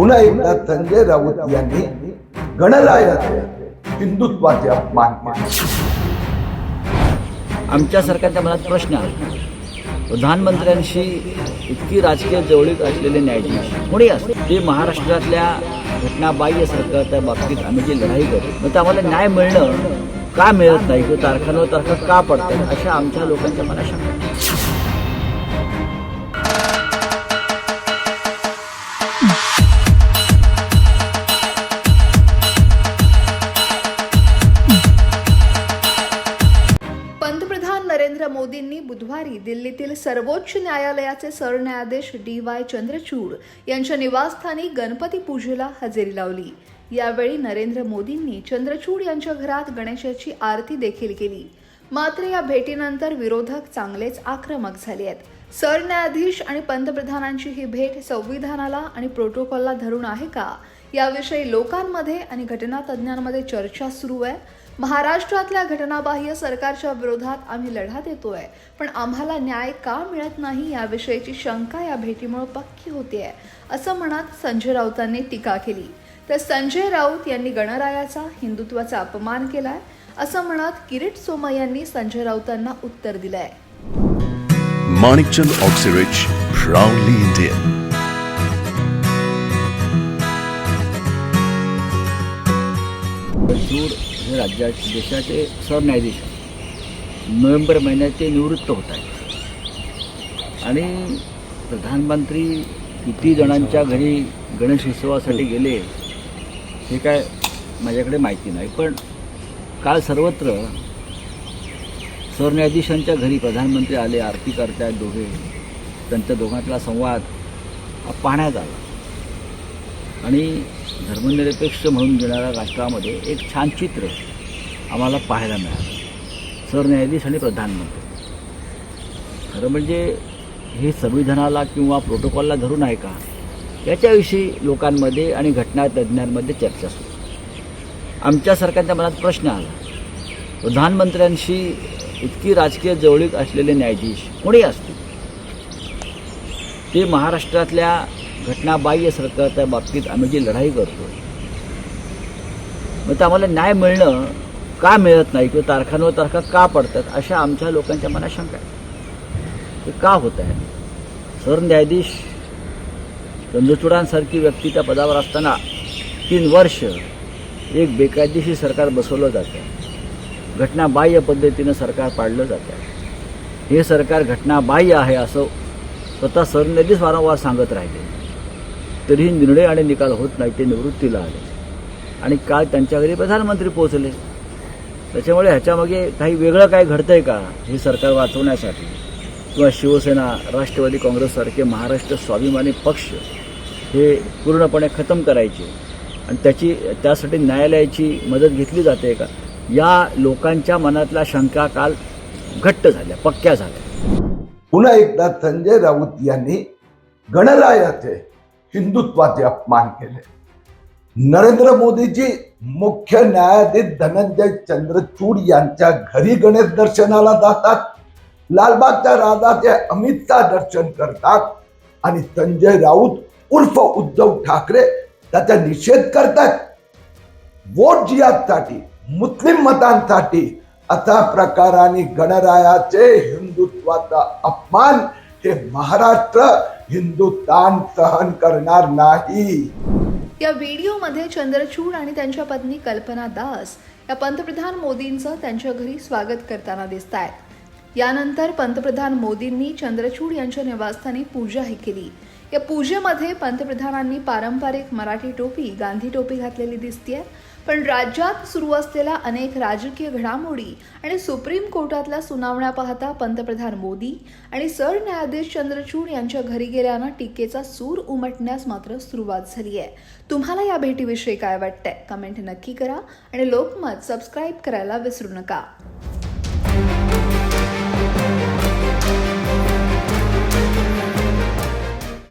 पुन्हा एकदा संजय राऊत यांनी गणरायाचे हिंदुत्वाचे अपमान केले आमच्या सरकारच्या मनात प्रश्न आहे. प्रधानमंत्र्यांशी इतकी राजकीय जवळीक असलेले न्यायाधीश कोणी असते ते महाराष्ट्रातल्या घटनाबाह्य सरकारच्या बाबतीत आम्ही जी लढाई करतो मग आम्हाला न्याय मिळणं का मिळत नाही? किंवा तारखांवर तारखा का पडतात? अशा आमच्या लोकांच्या मनात शंका मोदींनी बुधवारी दिल्लीतील सर्वोच्च न्यायालयाचे सरन्यायाधीश डी वाय चंद्रचूड यांच्या निवासस्थानी गणपती पूजेला हजेरी लावली. यावेळी नरेंद्र मोदींनी चंद्रचूड यांच्या घरात गणेशाची आरती देखील केली. मात्र या भेटीनंतर विरोधक चांगलेच आक्रमक झाले आहेत. सरन्यायाधीश आणि पंतप्रधानांची ही भेट संविधानाला आणि प्रोटोकॉलला धरून आहे का? याविषयी लोकांमध्ये आणि घटनातज्ञांमध्ये चर्चा सुरू आहे. महाराष्ट्रातल्या घटनाबाह्य सरकारच्या विरोधात आम्ही लढा देतोय. पण आम्हाला न्याय का मिळत नाही याविषयीची शंका या भेटीमुळे पक्की होतीये असं म्हणत संजय राऊतांनी टीका केली. तर संजय राऊत यांनी गणरायाचा हिंदुत्वाचा अपमान केलाय असं म्हणत किरीट सोमा यांनी संजय राऊतांना उत्तर दिलंय. Manikchand Oxyrich, proudly Indian. राज्या देशाचे सरन्यायाधीश नोव्हेंबर महिन्यात ते निवृत्त होत आहेत. आणि प्रधानमंत्री किती जणांच्या घरी गणेश उत्सवासाठी गेले हे काय माझ्याकडे माहिती नाही. पण काल सर्वत्र सरन्यायाधीशांच्या घरी प्रधानमंत्री आले आरती करतायत दोघे त्यांच्या दोघांतला संवाद हा पाहण्यात आला. आणि धर्मनिरपेक्ष म्हणून घेणाऱ्या राष्ट्रामध्ये एक छान चित्र आम्हाला पाहायला मिळालं. सरन्यायाधीश आणि प्रधानमंत्री. खरं म्हणजे हे संविधानाला किंवा प्रोटोकॉलला धरून आहे का? याच्याविषयी लोकांमध्ये आणि घटनातज्ञांमध्ये चर्चा सुरू. आमच्या सरकारच्या मनात प्रश्न आला. प्रधानमंत्र्यांशी इतकी राजकीय जवळीक असलेले न्यायाधीश कोणी असतील? ते महाराष्ट्रातल्या घटनाबाह्य सरकारच्या बाबतीत आम्ही जी लढाई करतो मग ते आम्हाला न्याय मिळणं का मिळत नाही? किंवा तारखांवर तारखा का पडतात? अशा आमच्या लोकांच्या मनात शंका आहे. ते का होत आहे? सरन्यायाधीश चंद्रचूडांसारखी व्यक्ती त्या पदावर असताना तीन वर्ष एक बेकायदेशीर सरकार बसवलं जातं. घटनाबाह्य पद्धतीनं सरकार पाडलं जातं. हे सरकार घटनाबाह्य आहे असं स्वतः सरन्यायाधीश वारंवार सांगत राहिले. तरीही निर्णय आणि निकाल होत नाही ते निवृत्तीला आले. आणि काल त्यांच्या घरी प्रधानमंत्री पोहोचले. त्याच्यामुळे ह्याच्यामागे काही वेगळं काय घडतंय का हे सरकार वाचवण्यासाठी? किंवा शिवसेना राष्ट्रवादी काँग्रेससारखे महाराष्ट्र स्वाभिमानी पक्ष हे पूर्णपणे खतम करायचे आणि त्याची त्यासाठी न्यायालयाची मदत घेतली जाते का? या लोकांच्या मनातल्या शंका काल घट्ट झाल्या पक्क्या झाल्या. पुन्हा एकदा संजय राऊत यांनी गणरायाचे हिंदुत्वाचे अपमान केले. नरेंद्र मोदीजी मुख्य न्यायाधीश धनंजय चंद्रचूड यांच्या घरी गणेश दर्शनाला जातात. लालबागच्या राजाचे अमित शहा दर्शन करतात आणि संजय राऊत उर्फ उद्धव ठाकरे त्याचा निषेध करतात. वोट जिहादसाठी मुस्लिम मतांसाठी अशा प्रकाराने गणरायाचे हिंदुत्वाचा अपमान हे महाराष्ट्र हिंदुस्थान सहन करणार नाही. या व्हिडिओमध्ये चंद्रचूड आणि त्यांच्या पत्नी कल्पना दास या पंतप्रधान मोदींचं त्यांच्या घरी स्वागत करताना दिसत आहेत यानंतर पंतप्रधान मोदींनी चंद्रचूड यांच्या निवासस्थानी पूजाही केली. या पूजेमध्ये पंतप्रधानांनी पारंपरिक मराठी टोपी गांधी टोपी घातलेली दिसतीये. पण राज्यात सुरू असलेल्या अनेक राजकीय घडामोडी आणि सुप्रीम कोर्टातल्या सुनावण्या पाहता पंतप्रधान मोदी आणि सरन्यायाधीश चंद्रचूड यांच्या घरी गेल्यानं टीकेचा सूर उमटण्यास मात्र सुरुवात झाली आहे तुम्हाला या भेटीविषयी काय वाटतंय? कमेंट नक्की करा आणि लोकमत सबस्क्राईब करायला विसरू नका.